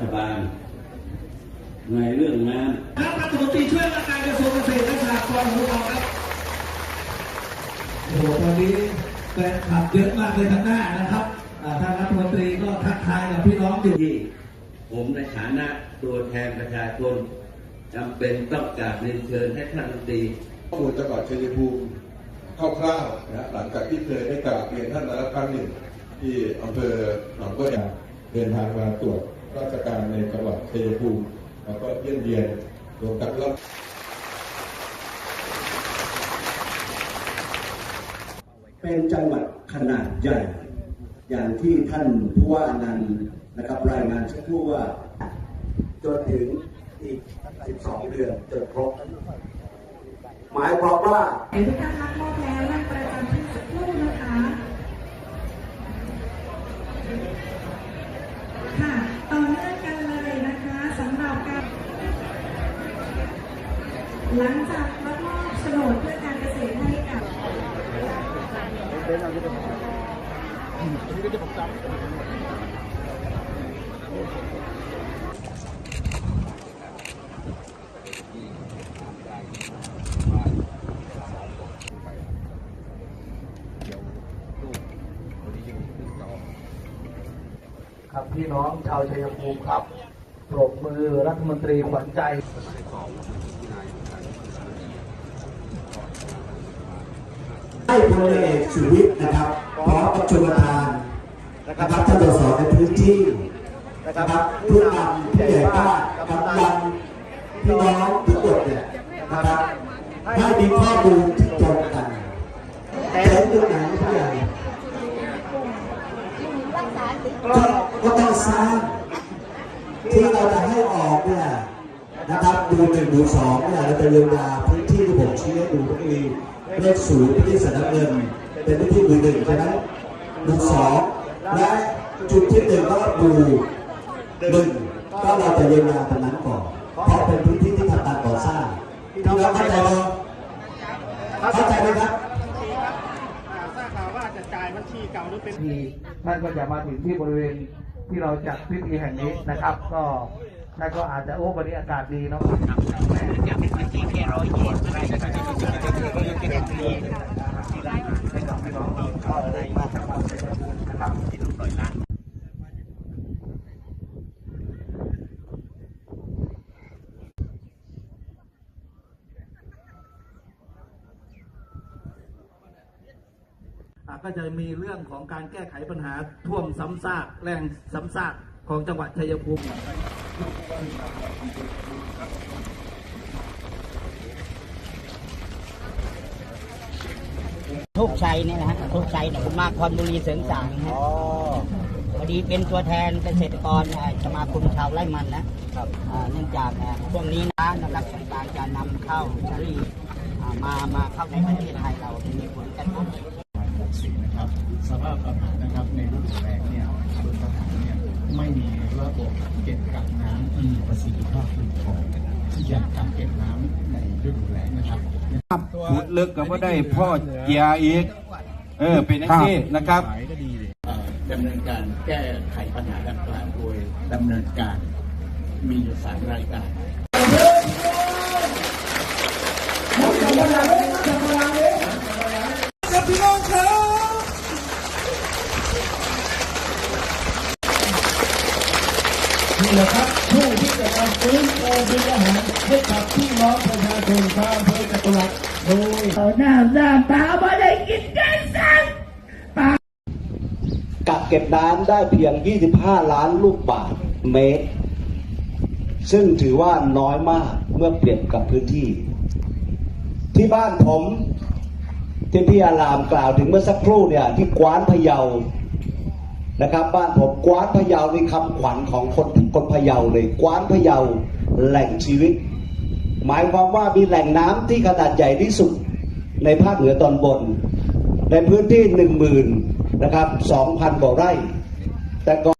ฐบาล ในเรื่องน้ำครับรัฐมนตรีช่วยว่าการกระทรวงเกษตรและสหกรณ์ของเราครับโอ้โหตอนนี้แฟนคลับเยอะมากเลยทางหน้านะครับอ่าท่านรัฐมนตรีก็ทักทายกับพี่น้องอยู่ที่ผมในฐานะตัวแทนประชาชนจำเป็นต้องกราบเรียนเชิญให้ท่านรัฐมนตรีข้อมูลจังหวัดชัยภูมิคร่าวๆนะหลังจากที่เคยได้กราบเรียนท่านมาแล้วครั้งหนึ่งที่อำเภอหนองบัวแดง เดินทางมาตรวจราชการในจังหวัดชัยภูมิแล้วก็เยี่ยมเยียนรวมทั้งรับเป็นจังหวัดขนาดใหญ่ อย่างที่ท่านผู้ว่านันนะครับรายงานสักครู่ว่าจนถึงอีก 12 เดือนจนครบ หมายความว่าเดี๋ยวทุกท่านรับมอบแล้ว หลังจากรับมอบโฉนดเพื่อการเกษตรให้กับครับพี่น้องชาวชัยภูมิครับปรบมือรัฐมนตรีขวัญใจ ให้พลเอกสุวิทย์นะครับพร้อมกับชนประธานนะครับท่านสสในพื้นที่นะครับผู้นำผู้ใหญ่บ้านกำลังพี่น้องทุกคนเนี่ยนะครับให้มีข้อมูลที่ตรงกันแต่ตรงไหนผู้ใหญ่ก็ก็ต้องสร้างที่เราจะให้ออกเนี่ยนะครับดูหนึ่งดูสองเนี่ยเราจะเยียวยาพื้นที่ที่ผมชี้ให้ดูก็มี เลขศูนย์พื้นที่สนามเงินเป็นพื้นที่มือหนึ่งใช่ไหมดูสองและจุดที่หนึ่งก็ดูหนึ่งก็เราจะเยียวยาตรงนั้นก่อนเพราะเป็นพื้นที่ที่ทำการก่อสร้างพี่น้องเข้าใจไหมเข้าใจไหมครับทีท่านก็จะมาถึงที่บริเวณที่เราจัดพิธีแห่งนี้นะครับ ก็ท่านก็อาจจะโอ้วันนี้อากาศดีเนาะ ก็จะมีเรื่องของการแก้ไขปัญหาท่วมซ้ำซากแรงซ้ำซากของจังหวัดชัยภูมิ โชคชัยเนี่ยนะฮะโชคชัยเนี่ยผมมาคอนบุรีเสริงสางนะฮะพอดีเป็นตัวแทนเกษตรกรอ่าสมาคมชาวไร่มันนะครับอ่าเนื่องจากอ่าช่วงนี้นะนะครับสงกรารจะนำเข้าชาลีอ่ามามาเข้าในประเทศไทยเรามีผลกระทบนะครับสภาพอากาศนะครับในฤดูแล้งเนี่ยบนสถานเนี่ยไม่มีระบบเก็บกักน้ำ ที่มีประสิทธิภาพเพียงพอที่จะกักเก็บน้ำในฤดูแล้งนะครับขุดลึกก็ไม่ได้พ่อเกียร์อีก เออเป็นอย่างนี้นะครับเอ่อดำเนินการแก้ไขปัญหาดังกล่าวโดยดำเนินการมีอยู่สามรายการ นี่แหละครับผู้ที่จะมาฟื้นฟูมีอาหารให้กับพี่น้องประชาชนชาวอำเภอจตุรัสโดยกักเก็บน้ำได้เพียง 25 ล้านลูกบาศก์เมตร ซึ่งถือว่าน้อยมากเมื่อเปรียบกับพื้นที่ ที่บ้านผมที่พี่อารามกล่าวถึงเมื่อสักครู่เนี่ยที่กวานพะเยา นะครับ บ้านผมกวานพะเยานี่คำขวัญของคนคนพะเยาเลยกวานพะเยาแหล่งชีวิต หมายความว่ามีแหล่งน้ำที่ขนาดใหญ่ที่สุดในภาคเหนือตอนบน ในพื้นที่หนึ่งหมื่นนะครับสองพันกว่าไร่ แต่ก่อน